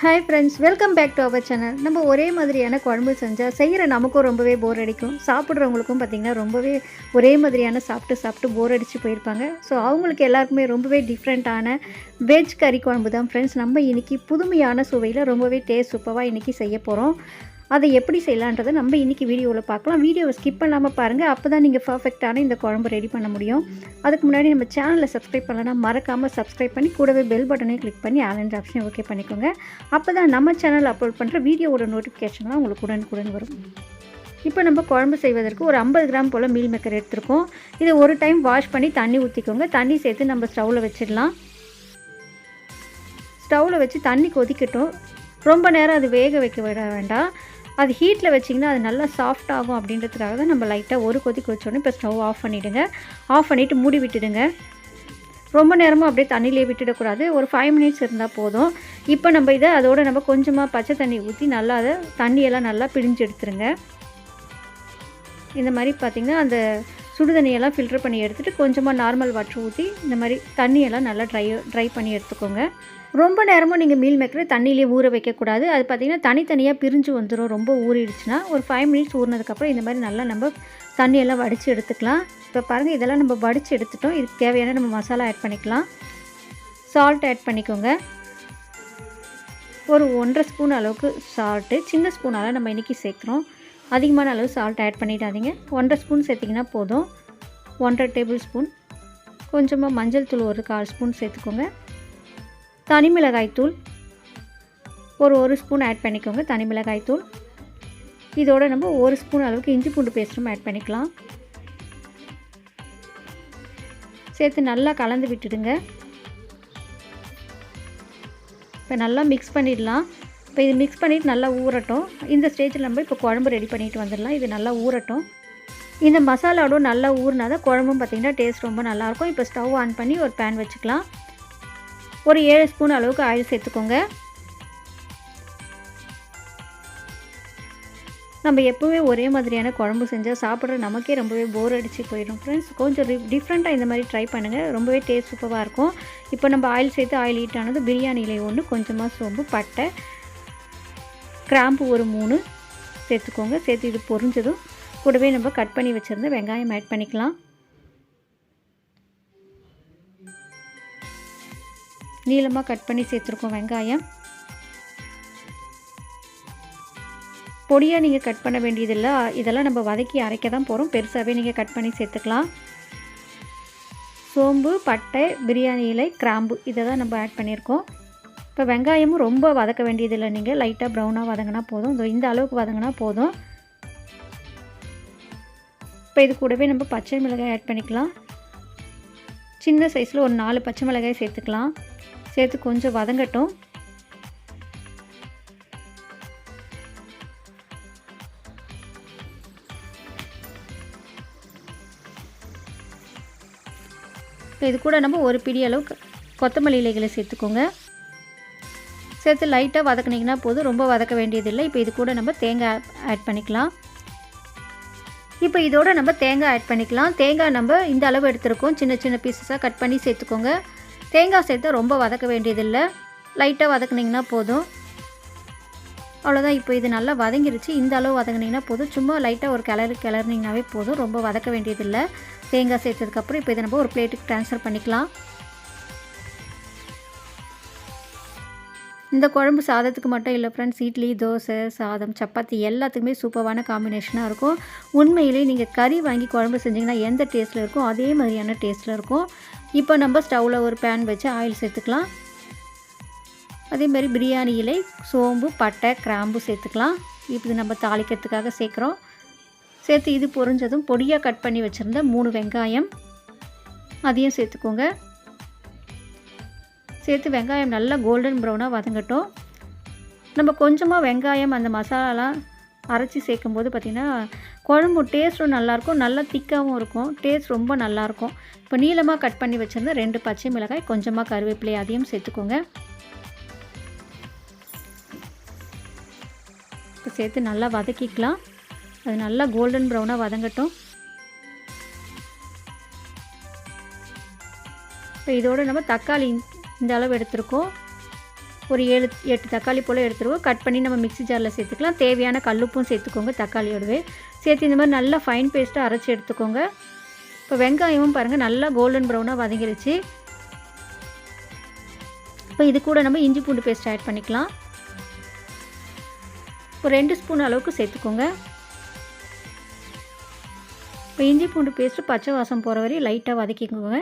Hi friends welcome back to our channel நம்ம ஒரே மாதிரியான குழம்பு செஞ்சால் செய்கிற நமக்கும் ரொம்பவே போர் அடிக்கும். சாப்பிட்றவங்களுக்கும் பார்த்திங்கன்னா ரொம்பவே ஒரே மாதிரியான சாப்பிட்டு சாப்பிட்டு போர் அடித்து போயிருப்பாங்க. ஸோ அவங்களுக்கு எல்லாருக்குமே ரொம்பவே டிஃப்ரெண்ட்டான வெஜ் கறி குழம்பு தான் ஃப்ரெண்ட்ஸ் நம்ம இன்றைக்கி புதுமையான சுவையில் ரொம்பவே டேஸ்ட் சூப்பராக இன்றைக்கி செய்ய போகிறோம் அதை எப்படி செய்யலான்றதை நம்ம இன்றைக்கி வீடியோவில் பார்க்கலாம். வீடியோவை ஸ்கிப் பண்ணாமல் பாருங்கள் அப்போ தான் நீங்கள் பர்ஃபெக்டான இந்த குழம்பு ரெடி பண்ண முடியும். அதுக்கு முன்னாடி நம்ம சேனலை சப்ஸ்கிரைப் பண்ணலன்னா மறக்காமல் சப்ஸ்கிரைப் பண்ணி கூடவே பெல் பட்டனையும் கிளிக் பண்ணி ஆலன்ற ஆப்ஷன் ஓகே பண்ணிக்கோங்க. அப்போ தான் நம்ம சேனல் அப்லோட் பண்ணுற வீடியோவோட நோட்டிஃபிகேஷன்லாம் உங்களுக்கு உடனுக்குடன் வரும். இப்போ நம்ம குழம்பு செய்வதற்கு ஒரு ஐம்பது கிராம் போல் மீல் மேக்கர் எடுத்துருக்கோம். இதை ஒரு டைம் வாஷ் பண்ணி தண்ணி ஊற்றிக்கோங்க தண்ணி சேர்த்து நம்ம ஸ்டவ்வில் வச்சிடலாம். ஸ்டவ்வில் வச்சு தண்ணி கொதிக்கட்டும். ரொம்ப நேரம் அது வேக வைக்க விட வேண்டாம். அது ஹீட்டில் வச்சிங்கன்னா அது நல்லா சாஃப்ட் ஆகும் அப்படின்றதுக்காக தான் நம்ம லைட்டாக ஒரு கொதி வச்சோடனே இப்போ ஸ்டவ் ஆஃப் பண்ணிவிடுங்க ஆஃப் பண்ணிவிட்டு மூடி விட்டுடுங்க. ரொம்ப நேரமும் அப்படியே தண்ணியிலே விட்டுடக்கூடாது. ஒரு ஃபைவ் மினிட்ஸ் இருந்தால் போதும். இப்போ நம்ம இதை அதோட நம்ம கொஞ்சமாக பச்சை தண்ணி ஊற்றி நல்லா அதை தண்ணியெல்லாம் நல்லா பிழிஞ்சு எடுத்துருங்க. இந்த மாதிரி பார்த்திங்கன்னா அந்த சுடு தண்ணியெல்லாம் ஃபில்டர் பண்ணி எடுத்துகிட்டு கொஞ்சமாக நார்மல் வாட்டர் ஊற்றி இந்த மாதிரி தண்ணியெல்லாம் நல்லா ட்ரை ட்ரை பண்ணி எடுத்துக்கோங்க. ரொம்ப நேரமும் நீங்கள் மீல் மேக்கரை தண்ணியிலே ஊற வைக்கக்கூடாது. அது பார்த்திங்கன்னா தனித்தனியாக பிரிஞ்சு வந்துடும் ரொம்ப ஊறிடுச்சுன்னா ஒரு ஃபைவ் மினிட்ஸ் ஊறினதுக்கப்புறம் இந்த மாதிரி நல்லா நம்ம தண்ணியெல்லாம் வடித்து எடுத்துக்கலாம். இப்போ பாருங்கள் இதெல்லாம் நம்ம வடித்து எடுத்துட்டோம். இதுக்கு தேவையான நம்ம மசாலா ஆட் பண்ணிக்கலாம். சால்ட் ஆட் பண்ணிக்கோங்க. ஒரு ஒன்றரை ஸ்பூன் அளவுக்கு சால்ட்டு சின்ன ஸ்பூனால் நம்ம இன்றைக்கி சேர்க்குறோம். அதிகமான அளவு சால்ட் ஆட் பண்ணிடாதீங்க. ஒன்றரை ஸ்பூன் சேர்த்திங்கன்னா போதும். ஒன்றரை டேபிள் ஸ்பூன். கொஞ்சமாக மஞ்சள் தூள் ஒரு கால் ஸ்பூன் சேர்த்துக்கோங்க. தனி தூள். ஒரு ஒரு ஸ்பூன் ஆட் பண்ணிக்கோங்க தனிமிளகாய் தூள். இதோட நம்ம ஒரு ஸ்பூன் அளவுக்கு இஞ்சி பூண்டு பேஸ்ட்டும் ஆட் பண்ணிக்கலாம். சேர்த்து நல்லா கலந்து விட்டுடுங்க. இப்போ நல்லா மிக்ஸ் பண்ணிடலாம். இப்போ இது மிக்ஸ் பண்ணிவிட்டு நல்லா ஊறட்டும். இந்த ஸ்டேஜில் நம்ம இப்போ குழம்பு ரெடி பண்ணிட்டு வந்துடலாம். இது நல்லா ஊறட்டும். இந்த மசாலாவோட நல்லா ஊறினா தான் குழம்பும் பார்த்திங்கன்னா டேஸ்ட் ரொம்ப நல்லாயிருக்கும். இப்போ ஸ்டவ் ஆன் பண்ணி ஒரு பேன் வச்சுக்கலாம். ஒரு ஏழு ஸ்பூன் அளவுக்கு ஆயில் சேர்த்துக்கோங்க. நம்ம எப்போவுமே ஒரே மாதிரியான குழம்பு செஞ்சால் சாப்பிட்ற நமக்கே ரொம்பவே போர் அடித்து போயிடும் ஃப்ரெண்ட்ஸ் கொஞ்சம் டிஃப்ரெண்ட்டாக இந்த மாதிரி ட்ரை பண்ணுங்கள் ரொம்பவே டேஸ்ட் சூப்பராக இருக்கும். இப்போ நம்ம ஆயில் சேர்த்து ஆயில் ஹீட் ஆனது ஒன்று கொஞ்சமாக சோம்பு பட்டை கிராம்பு ஒரு மூணு சேர்த்துக்கோங்க. சேர்த்து இது பொரிஞ்சதும் கூடவே நம்ம கட் பண்ணி வச்சுருந்து வெங்காயம் ஆட் பண்ணிக்கலாம். நீளமாக கட் பண்ணி சேர்த்துருக்கோம் வெங்காயம். பொடியாக நீங்கள் கட் பண்ண வேண்டியதில்லை. இதெல்லாம் நம்ம வதக்கி அரைக்க தான் போகிறோம் பெருசாகவே நீங்கள் கட் பண்ணி சேர்த்துக்கலாம். சோம்பு பட்டை பிரியாணி இலை கிராம்பு இதை தான் நம்ம ஆட் பண்ணியிருக்கோம். இப்போ வெங்காயமும் ரொம்ப வதக்க வேண்டியதில்லை நீங்கள் லைட்டாக ப்ரௌனாக வதங்கினா போதும். இந்த அளவுக்கு வதங்கினா போதும். இப்போ இது கூடவே நம்ம பச்சை மிளகாய் ஆட் பண்ணிக்கலாம். சின்ன சைஸில் ஒரு நாலு பச்சை மிளகாய் சேர்த்துக்கலாம். சேர்த்து கொஞ்சம் வதங்கட்டும். இப்போ இது கூட நம்ம ஒரு பிடி அளவுக்கு கொத்தமல்லி இலைகளை சேர்த்துக்கோங்க. சேர்த்து லைட்டாக வதக்குனிங்கன்னா போதும். ரொம்ப வதக்க வேண்டியதில்லை. இப்போ இது கூட நம்ம தேங்காய் ஆட் பண்ணிக்கலாம். இப்போ இதோட நம்ம தேங்காய் ஆட் பண்ணிக்கலாம். தேங்காய் நம்ம இந்த அளவு எடுத்துருக்கோம். சின்ன சின்ன பீசஸாக கட் பண்ணி சேர்த்துக்கோங்க. தேங்காய் சேர்த்து ரொம்ப வதக்க வேண்டியதில்லை. லைட்டாக வதக்குனிங்கன்னா போதும். அவ்வளோதான் இப்போ இது நல்லா வதங்கிருச்சு. இந்த அளவு வதங்கினீங்கன்னா போதும். சும்மா லைட்டாக ஒரு கிளறு கிளறினீங்கனாவே போதும். ரொம்ப வதக்க வேண்டியதில்லை. தேங்காய் சேர்த்ததுக்கப்புறம் இப்போ இதை நம்ம ஒரு பிளேட்டுக்கு ட்ரான்ஸ்ஃபர் பண்ணிக்கலாம். இந்த குழம்பு சாதத்துக்கு மட்டும் இல்லை ஃப்ரெண்ட்ஸ் இட்லி தோசை சாதம் சப்பாத்தி எல்லாத்துக்குமே சூப்பரான காம்பினேஷனாக இருக்கும். உண்மையிலே நீங்கள் கறி வாங்கி குழம்பு செஞ்சிங்கன்னா எந்த டேஸ்ட்டில் இருக்கும் அதே மாதிரியான டேஸ்ட்டில் இருக்கும். இப்போ நம்ம ஸ்டவ்வில் ஒரு பேன் வச்சு ஆயில் சேர்த்துக்கலாம். அதேமாதிரி பிரியாணி இலை சோம்பு பட்டை கிராம்பு சேர்த்துக்கலாம். இப்போ நம்ம தாளிக்கிறதுக்காக சேர்க்குறோம். சேர்த்து இது பொரிஞ்சதும் பொடியாக கட் பண்ணி வச்சுருந்த மூணு வெங்காயம் அதையும் சேர்த்துக்கோங்க. சேர்த்து வெங்காயம் நல்லா கோல்டன் ப்ரௌனாக வதங்கட்டும். நம்ம கொஞ்சமாக வெங்காயம் அந்த மசாலாலாம் அரைச்சி சேர்க்கும்போது பார்த்திங்கன்னா குழம்பு டேஸ்ட்டும் நல்லாயிருக்கும் நல்லா திக்காகவும் இருக்கும் டேஸ்ட் ரொம்ப நல்லாயிருக்கும் இப்போ நீளமாக கட் பண்ணி வச்சுருந்த ரெண்டு பச்சை மிளகாய் கொஞ்சமாக கருவேப்பிலை அதையும் சேர்த்துக்கோங்க. இப்போ சேர்த்து நல்லா வதக்கிக்கலாம். அது நல்லா கோல்டன் ப்ரௌனாக வதங்கட்டும். இப்போ இதோடு நம்ம தக்காளி இந்த அளவு எடுத்திருக்கோம். ஒரு ஏழு எட்டு தக்காளி போல் எடுத்துருவோம் கட் பண்ணி நம்ம மிக்ஸி ஜாரில் சேர்த்துக்கலாம். தேவையான கல்லுப்பும் சேர்த்துக்கோங்க தக்காளியோடவே. சேர்த்து இந்த மாதிரி நல்லா ஃபைன் பேஸ்ட்டாக அரைச்சி எடுத்துக்கோங்க. இப்போ வெங்காயமும் பாருங்கள் நல்லா கோல்டன் ப்ரௌனாக வதங்கிருச்சு. இப்போ இது கூட நம்ம இஞ்சி பூண்டு பேஸ்ட் ஆட் பண்ணிக்கலாம். ஒரு ரெண்டு ஸ்பூன் அளவுக்கு சேர்த்துக்கோங்க. இப்போ இஞ்சி பூண்டு பேஸ்ட்டு பச்சை வாசம் போகிற வரையும் லைட்டாக வதக்கிக்கோங்க.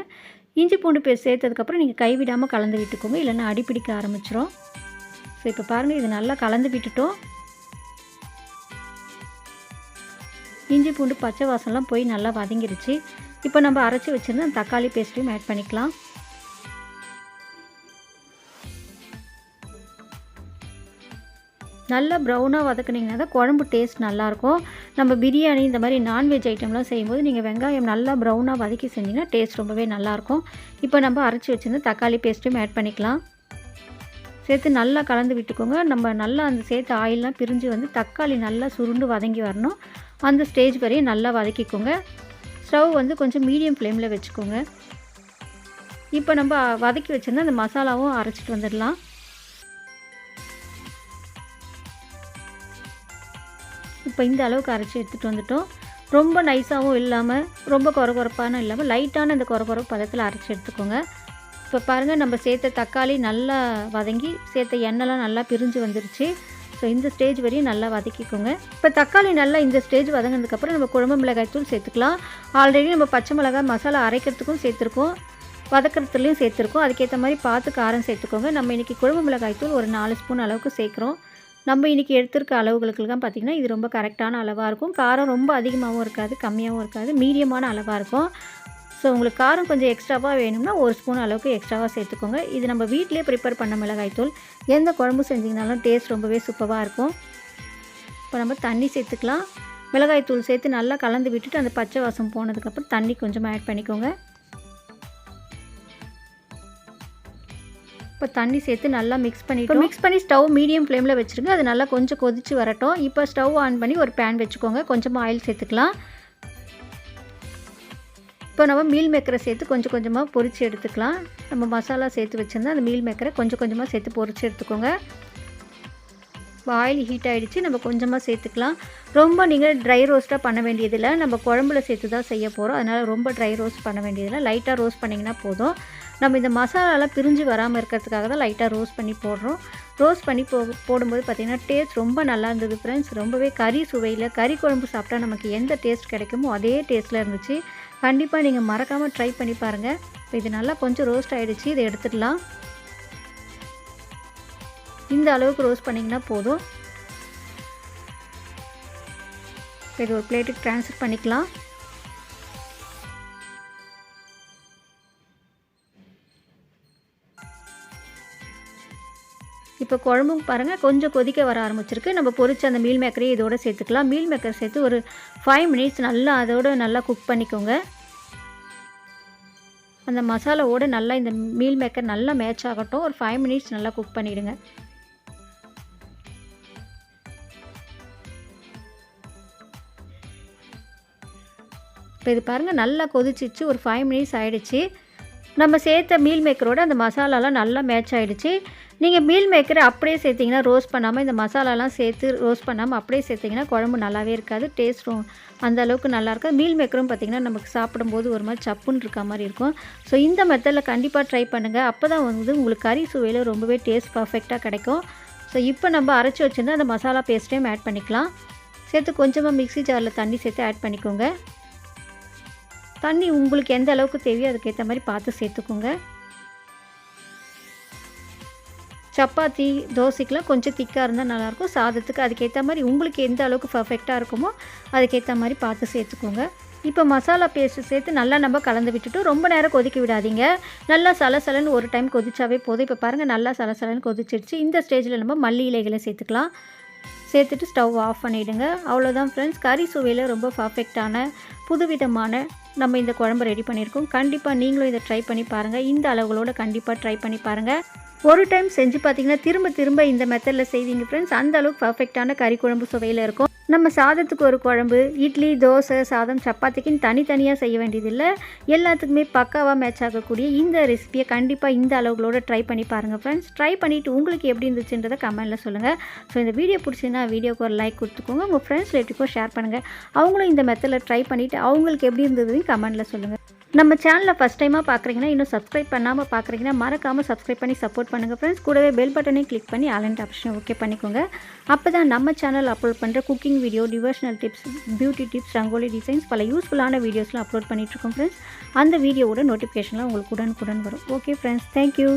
இஞ்சி பூண்டு பேஸ்ட் சேர்த்ததுக்கப்புறம் நீங்கள் கைவிடாமல் கலந்து விட்டுக்கோங்க. இல்லைன்னா அடிப்பிடிக்க ஆரம்பிச்சிடும் ஸோ இப்போ பாருங்கள் இது நல்லா கலந்து விட்டுட்டோம். இஞ்சி பூண்டு பச்சை வாசம்லாம் போய் நல்லா வதங்கிருச்சு. இப்போ நம்ம அரைச்சி வச்சுருந்த தக்காளி பேஸ்ட்டையும் ஆட் பண்ணிக்கலாம். நல்லா ப்ரௌனாக வதக்குனிங்கன்னா தான் குழம்பு டேஸ்ட் நல்லாயிருக்கும். நம்ம பிரியாணி இந்த மாதிரி நான்வெஜ் ஐட்டம்லாம் செய்யும்போது நீங்கள் வெங்காயம் நல்லா ப்ரௌனாக வதக்கி செஞ்சிங்கன்னா டேஸ்ட் ரொம்பவே நல்லாயிருக்கும். இப்போ நம்ம அரைச்சி வச்சுருந்து தக்காளி பேஸ்ட்டும் ஆட் பண்ணிக்கலாம். சேர்த்து நல்லா கலந்து விட்டுக்கோங்க. நம்ம நல்லா அந்த சேர்த்து ஆயிலெலாம் பிரிஞ்சு வந்து தக்காளி நல்லா சுருண்டு வதங்கி வரணும். அந்த ஸ்டேஜ் வரையும் நல்லா வதக்கிக்கோங்க. ஸ்டவ் வந்து கொஞ்சம் மீடியம் ஃப்ளேமில் வச்சுக்கோங்க. இப்போ நம்ம வதக்கி வச்சுருந்தா அந்த மசாலாவும் அரைச்சிட்டு வந்துடலாம். இப்போ இந்த அளவுக்கு அரைச்சி எடுத்துகிட்டு வந்துட்டோம். ரொம்ப நைஸாகவும் இல்லாமல் ரொம்ப குறகுறப்பான இல்லாமல் லைட்டான இந்த குறகுற பதத்தில் அரைச்சி எடுத்துக்கோங்க. இப்போ பாருங்கள் நம்ம சேர்த்த தக்காளி நல்லா வதங்கி சேர்த்த எண்ணெய்லாம் நல்லா பிரிஞ்சு வந்துருச்சு. ஸோ இந்த ஸ்டேஜ் வரையும் நல்லா வதக்கிக்கோங்க. இப்போ தக்காளி நல்லா இந்த ஸ்டேஜ் வதங்கினதுக்கப்புறம் நம்ம குழம்பு மிளகாய் தூள் சேர்த்துக்கலாம். ஆல்ரெடி நம்ம பச்சை மிளகாய் மசாலா அரைக்கிறதுக்கும் சேர்த்துருக்கோம். வதக்கிறதுலையும் சேர்த்துருக்கோம். அதுக்கேற்ற மாதிரி பார்த்து காரம் சேர்த்துக்கோங்க. நம்ம இன்றைக்கி குழம்பு மிளகாய் தூள் ஒரு நாலு ஸ்பூன் அளவுக்கு சேர்க்குறோம். நம்ம இன்றைக்கி எடுத்திருக்க அளவுகளுக்கெல்லாம் பார்த்திங்கன்னா இது ரொம்ப கரெக்டான அளவாக இருக்கும். காரம் ரொம்ப அதிகமாகவும் இருக்காது கம்மியாகவும் இருக்காது மீடியமான அளவாக இருக்கும். ஸோ உங்களுக்கு காரம் கொஞ்சம் எக்ஸ்ட்ராவாக வேணும்னா ஒரு ஸ்பூன் அளவுக்கு எக்ஸ்ட்ராவாக சேர்த்துக்கோங்க. இது நம்ம வீட்டிலே ப்ரிப்பேர் பண்ண மிளகாய்த்தூள். எந்த குழம்பு செஞ்சிங்கனாலும் டேஸ்ட் ரொம்பவே சூப்பராக இருக்கும். இப்போ நம்ம தண்ணி சேர்த்துக்கலாம். மிளகாய்த்தூள் சேர்த்து நல்லா கலந்து விட்டுட்டு அந்த பச்சை வாசம் போனதுக்கப்புறம் தண்ணி கொஞ்சமாக ஆட் பண்ணிக்கோங்க. இப்போ தண்ணி சேர்த்து நல்லா மிக்ஸ் பண்ணிட்டு மிக்ஸ் பண்ணி ஸ்டவ் மீடியம் ஃப்ளேமில் வச்சுருங்க. அது நல்லா கொஞ்சம் கொதித்து வரட்டும். இப்போ ஸ்டவ் ஆன் பண்ணி ஒரு பேன் வச்சுக்கோங்க. கொஞ்சமாக ஆயில் சேர்த்துக்கலாம். இப்போ நம்ம மீல் மேக்கரை சேர்த்து கொஞ்சம் கொஞ்சமாக பொரித்து எடுத்துக்கலாம். நம்ம மசாலா சேர்த்து வச்சுருந்தா அந்த மீல் மேக்கரை கொஞ்சம் கொஞ்சமாக சேர்த்து பொரித்து எடுத்துக்கோங்க. இப்போ ஆயில் ஹீட் ஆகிடுச்சு நம்ம கொஞ்சமாக சேர்த்துக்கலாம். ரொம்ப நீங்கள் ட்ரை ரோஸ்ட்டாக பண்ண வேண்டியதில்லை. நம்ம குழம்புல சேர்த்து தான் செய்ய போகிறோம் அதனால் ரொம்ப ட்ரை ரோஸ்ட் பண்ண வேண்டியதில்லை. லைட்டாக ரோஸ்ட் பண்ணிங்கன்னா போதும். நம்ம இந்த மசாலாலாம் பிரிஞ்சு வராமல் இருக்கிறதுக்காக தான் லைட்டாக ரோஸ்ட் பண்ணி போடுறோம். ரோஸ்ட் பண்ணி போ போடும்போது பார்த்திங்கன்னா டேஸ்ட் ரொம்ப நல்லா இருந்தது ஃப்ரெண்ட்ஸ் ரொம்பவே கறி சுவையில் கறி குழம்பு சாப்பிட்டா நமக்கு எந்த டேஸ்ட் கிடைக்குமோ அதே டேஸ்ட்டில் இருந்துச்சு. கண்டிப்பாக நீங்கள் மறக்காமல் ட்ரை பண்ணி பாருங்கள் இப்போ இது நல்லா கொஞ்சம் ரோஸ்ட் ஆகிடுச்சு இதை எடுத்துடலாம். இந்த அளவுக்கு ரோஸ்ட் பண்ணிங்கன்னா போதும். இது ஒரு பிளேட்டுக்கு ட்ரான்ஸ்ஃபர் பண்ணிக்கலாம். இப்போ குழம்பும் பாருங்கள் கொஞ்சம் கொதிக்க வர ஆரம்பிச்சிருக்கு. நம்ம பொறிச்சு அந்த மீல் மேக்கரையும் இதோட சேர்த்துக்கலாம். மீல் மேக்கர் சேர்த்து ஒரு ஃபைவ் மினிட்ஸ் நல்லா அதோட நல்லா குக் பண்ணிக்கோங்க. அந்த மசாலாவோடு நல்லா இந்த மீல் மேக்கர் நல்லா மேட்ச் ஆகட்டும். ஒரு ஃபைவ் மினிட்ஸ் நல்லா குக் பண்ணிவிடுங்க இப்போ இது பாருங்கள் நல்லா கொதிச்சிச்சு. ஒரு ஃபைவ் மினிட்ஸ் ஆகிடுச்சு நம்ம சேர்த்த மீல் மேக்கரோட அந்த மசாலாலாம் நல்லா மேட்ச் ஆகிடுச்சு நீங்கள் மீல் மேக்கரை அப்படியே சேர்த்திங்கன்னா ரோஸ்ட் பண்ணாமல் இந்த மசாலாலாம் சேர்த்து ரோஸ்ட் பண்ணாமல் அப்படியே சேர்த்திங்கன்னா குழம்பு நல்லாவே இருக்காது. டேஸ்ட்டும் அந்த அளவுக்கு நல்லா இருக்காது. மீல் மேக்கரும் பார்த்திங்கன்னா நமக்கு சாப்பிடும்போது ஒரு மாதிரி சப்புன்னு இருக்க மாதிரி இருக்கும். ஸோ இந்த மெத்தடில் கண்டிப்பாக ட்ரை பண்ணுங்கள் அப்போ தான் வந்து உங்களுக்கு கறி சுவையில் ரொம்பவே டேஸ்ட் பர்ஃபெக்டாக கிடைக்கும். ஸோ இப்போ நம்ம அரைச்சி வச்சுருந்தா அந்த மசாலா பேஸ்ட்டையும் ஆட் பண்ணிக்கலாம். சேர்த்து கொஞ்சமாக மிக்ஸி ஜாரில் தண்ணி சேர்த்து ஆட் பண்ணிக்கோங்க. தண்ணி உங்களுக்கு எந்த அளவுக்கு தேவையோ அதுக்கேற்ற மாதிரி பார்த்து சேர்த்துக்கோங்க. சப்பாத்தி தோசைக்கெலாம் கொஞ்சம் திக்காக இருந்தால் நல்லாயிருக்கும். சாதத்துக்கு அதுக்கேற்ற மாதிரி உங்களுக்கு எந்த அளவுக்கு பர்ஃபெக்டாக இருக்குமோ அதுக்கேற்ற மாதிரி பார்த்து சேர்த்துக்கோங்க. இப்போ மசாலா பேஸ்ட்டு சேர்த்து நல்லா நம்ம கலந்து விட்டுட்டு ரொம்ப நேரம் கொதிக்க விடாதீங்க. நல்லா சலசலன்னு ஒரு டைம் கொதிச்சாவே போதும். இப்போ பாருங்கள் நல்லா சலசலன்னு கொதிச்சிருச்சு. இந்த ஸ்டேஜில் நம்ம மல்லி இலைகளை சேர்த்துக்கலாம். சேர்த்துட்டு ஸ்டவ் ஆஃப் பண்ணிவிடுங்க அவ்வளோதான் ஃப்ரெண்ட்ஸ் கறி சுவையில் ரொம்ப பர்ஃபெக்டான புதுவிதமான நம்ம இந்த குழம்பு ரெடி பண்ணியிருக்கோம். கண்டிப்பாக நீங்களும் இதை ட்ரை பண்ணி பாருங்கள் இந்த அளவுகளோடு கண்டிப்பாக ட்ரை பண்ணி பாருங்கள் ஒரு டைம் செஞ்சு பார்த்தீங்கன்னா திரும்ப திரும்ப இந்த மெத்தடில் செய்வீங்க ஃப்ரெண்ட்ஸ் அந்த அளவுக்கு பர்ஃபெக்டான கறி குழம்பு சுவையில் இருக்கும். நம்ம சாதத்துக்கு ஒரு குழம்பு இட்லி தோசை சாதம் சப்பாத்திக்குன்னு தனித்தனியாக செய்ய வேண்டியதில்லை. எல்லாத்துக்குமே பக்காவாக மேட்ச் ஆகக்கூடிய இந்த ரெசிபியை கண்டிப்பாக இந்த அளவுகளோட ட்ரை பண்ணி பாருங்கள் ஃப்ரெண்ட்ஸ் ட்ரை பண்ணிவிட்டு உங்களுக்கு எப்படி இருந்துச்சுன்றதை கமெண்ட்டில் சொல்லுங்கள் ஸோ இந்த வீடியோ பிடிச்சிங்கன்னா வீடியோக்கு ஒரு லைக் கொடுத்துக்கோங்க. உங்கள் ஃப்ரெண்ட்ஸ் ரிலேட்டிவ்க்கும் ஷேர் பண்ணுங்கள் அவங்களும் இந்த மெத்தடில் ட்ரை பண்ணிவிட்டு அவங்களுக்கு எப்படி இருந்ததுன்னு கமெண்ட்டில் சொல்லுங்கள் நம்ம சேனலில் ஃபஸ்ட் டைமாக பார்க்குறீங்கன்னா இன்னும் சப்ஸ்கிரைப் பண்ணாமல் பார்க்குறீங்கன்னா மறக்காமல் சப்ஸ்கிரைப் பண்ணி சப்போர்ட் பண்ணுங்கள் ஃப்ரெண்ட்ஸ் கூடவே பெல் பட்டனையும் கிளிக் பண்ணி ஆலண்ட் ஆப்ஷனை ஓகே பண்ணிக்கோங்க. அப்போ தான் நம்ம சேனல் அப்லோட் பண்ணுற cooking video devotional tips beauty tips rangoli designs பல யூஸ்ஃபுல்லான வீடியோஸ்லாம் அப்லோட் பண்ணிகிட்ருக்கோம் ஃப்ரெண்ட்ஸ் அந்த வீடியோவோட நோட்டிஃபிகேஷன்லாம் உங்களுக்கு உடனுக்குடன் வரும். Okay friends thank you